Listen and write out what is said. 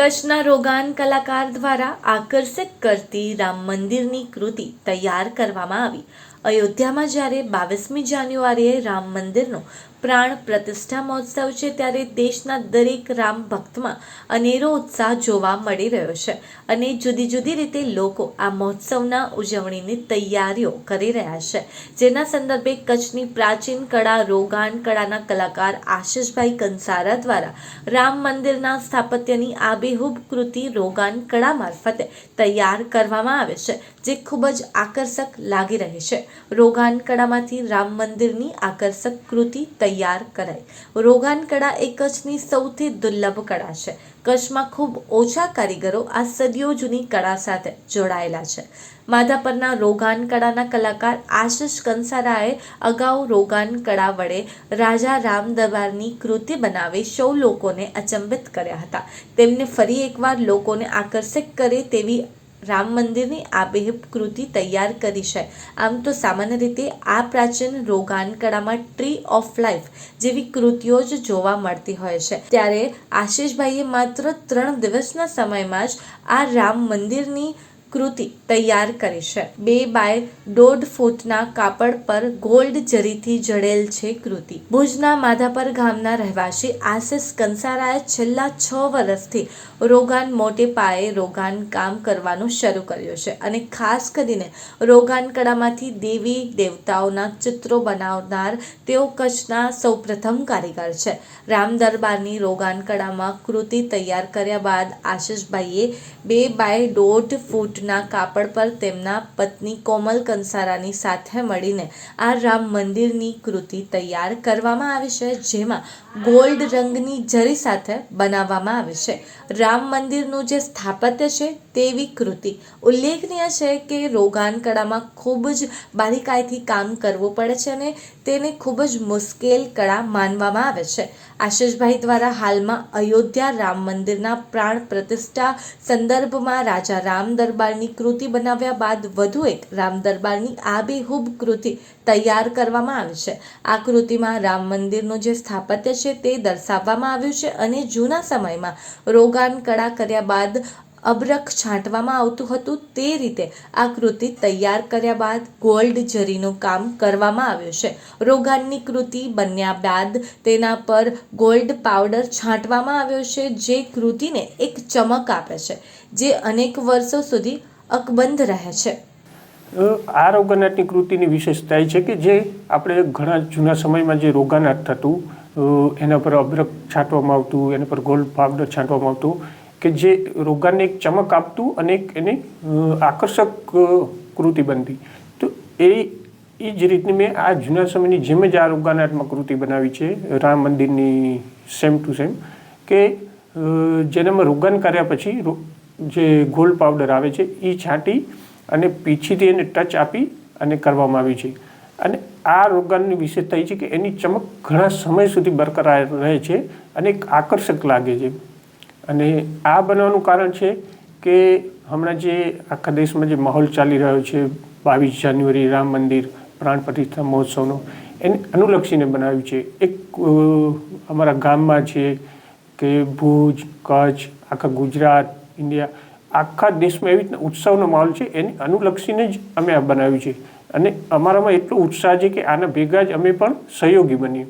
કચ્છના રોગાન કલાકાર દ્વારા આકર્ષક કરતી રામ મંદિરની કૃતિ તૈયાર કરવામાં આવી. અયોધ્યામાં જ્યારે બાવીસમી જાન્યુઆરીએ રામ મંદિરનો પ્રાણ પ્રતિષ્ઠા મહોત્સવ છે ત્યારે દેશના દરેક રામ ભક્તમાં અનેરો ઉત્સાહ જોવા મળી રહ્યો છે અને જુદી જુદી રીતે લોકો આ મહોત્સવના ઉજવણીની તૈયારીઓ કરી રહ્યા છે. જેના સંદર્ભે કચ્છની પ્રાચીન કળા રોગાન કળાના કલાકાર આશિષભાઈ કંસારા દ્વારા રામ મંદિરના સ્થાપત્યની આબેહૂબ કૃતિ રોગાન કળા મારફતે તૈયાર કરવામાં આવે છે, જે ખૂબ જ આકર્ષક લાગી રહી છે. રોગાન કળામાંથી રામ મંદિરની આકર્ષક કૃતિ તૈયાર કરાઈ રોગાન કળા એ કચ્છની સૌથી દુર્લભ કળા છે. કચ્છમાં ખૂબ ઓછા કારીગરો આ સદીઓ જૂની કળા સાથે જોડાયેલા છે. માધાપરના રોગાન કળાના કલાકાર આશિષ કંસારાએ અગાઉ રોગાન કળા વડે રાજા રામ દરબારની કૃતિ બનાવી સૌ લોકોને અચંબિત કર્યા હતા. તેમને ફરી એકવાર લોકોને આકર્ષિત કરે તેવી રામ મંદિરની આબેહૂબ કૃતિ તૈયાર કરી છે. આમ તો સામાન્ય રીતે આ પ્રાચીન રોગાન કળામાં ટ્રી ઓફ લાઈફ જેવી કૃતિઓ જ જોવા મળતી હોય છે. ત્યારે આશીષભાઈએ માત્ર ત્રણ દિવસના સમયમાં જ આ રામ મંદિરની કૃતિ તૈયાર કરી છે. બે બાય દોઢ ફૂટના કાપડ પર ગોલ્ડ જરીથી જડેલ છે કૃતિ. ભુજના માધાપર ગામના રહેવાસી આશિષ કંસારાએ છેલ્લા છ વર્ષથી રોગાન મોટે પાયે રોગાન કામ કરવાનું શરૂ કર્યું છે અને ખાસ કરીને રોગાન કળામાંથી દેવી દેવતાઓના ચિત્રો બનાવનાર તેઓ કચ્છના સૌપ્રથમ કારીગર છે. રામ દરબારની રોગાન કળામાં કૃતિ તૈયાર કર્યા બાદ આશિષભાઈએ બે બાય દોઢ ફૂટના કાપડ પર તેમના પત્ની કોમલ કંસારાની સાથે મળીને આ રામ મંદિરની કૃતિ તૈયાર કરવામાં આવી છે, જેમાં ગોલ્ડ રંગની જરી સાથે બનાવવામાં આવી છે. રામ મંદિરનું જે સ્થાપત્ય છે તેવી કૃતિ ઉલ્લેખનીય છે કે રોગાન કળામાં ખૂબ જ બારીકાઈથી કામ કરવું પડે છે અને તેને ખૂબ જ મુશ્કેલ કળા માનવામાં આવે છે. આશિષભાઈ દ્વારા હાલમાં અયોધ્યા રામ મંદિરના પ્રાણ પ્રતિષ્ઠા સંદર્ભમાં રાજા રામ દરબારની કૃતિ બનાવ્યા બાદ વધુ એક રામ દરબારની આબેહૂબ કૃતિ તૈયાર કરવામાં આવી છે. આ કૃતિમાં રામ મંદિરનું જે સ્થાપત્ય છે તે દર્શાવવામાં આવ્યું છે અને જૂના સમયમાં રોગાન કળા કર્યા બાદ અબરખ છાંટવામાં આવતું હતું. તે રીતે આ કૃતિ તૈયાર કર્યા બાદ ગોલ્ડ જરીનું કામ કરવામાં આવ્યું છે. રોગાનની કૃતિ બન્યા બાદ તેના પર ગોલ્ડ પાવડર છાંટવામાં આવ્યો છે, જે કૃતિને એક ચમક આપે છે, જે અનેક વર્ષો સુધી અકબંધ રહે છે. આ રોગાનાટની કૃતિની વિશેષતા એ છે કે જે આપણે ઘણા જૂના સમયમાં જે રોગાનાટ થતું એના પર અબરખ છાંટવામાં આવતું, એના પર ગોલ્ડ પાવડર છાંટવામાં આવતું કે જે રોગાનને એક ચમક આપતું અને એક એને આકર્ષક કૃતિ બનતી. તો એ એ જ રીતની મેં આ જૂના સમયની જેમ જ આ રોગાનાત્મક કૃતિ બનાવી છે, રામ મંદિરની સેમ ટુ સેમ કે જેનામાં રોગાન કર્યા પછી જે ગોલ્ડ પાવડર આવે છે એ છાંટી અને પીછીથી એને ટચ આપી અને કરવામાં આવી છે. અને આ રોગાનની વિશેષતા એ છે કે એની ચમક ઘણા સમય સુધી બરકરાર રહે છે અને એક આકર્ષક લાગે છે. અને આ બનવાનું કારણ છે કે હમણાં જે આખા દેશમાં જે માહોલ ચાલી રહ્યો છે, બાવીસ જાન્યુઆરી રામ મંદિર, પ્રાણ પ્રતિષ્ઠા મહોત્સવનો, એને અનુલક્ષીને બનાવ્યું છે. એક અમારા ગામમાં છે કે ભુજ, કચ્છ, આખા ગુજરાત, ઇન્ડિયા, આખા દેશમાં એવી રીતના ઉત્સવનો માહોલ છે, એને અનુલક્ષીને જ અમે આ બનાવ્યું છે. અને અમારામાં એટલો ઉત્સાહ છે કે આના ભેગા જ અમે પણ સહયોગી બનીએ.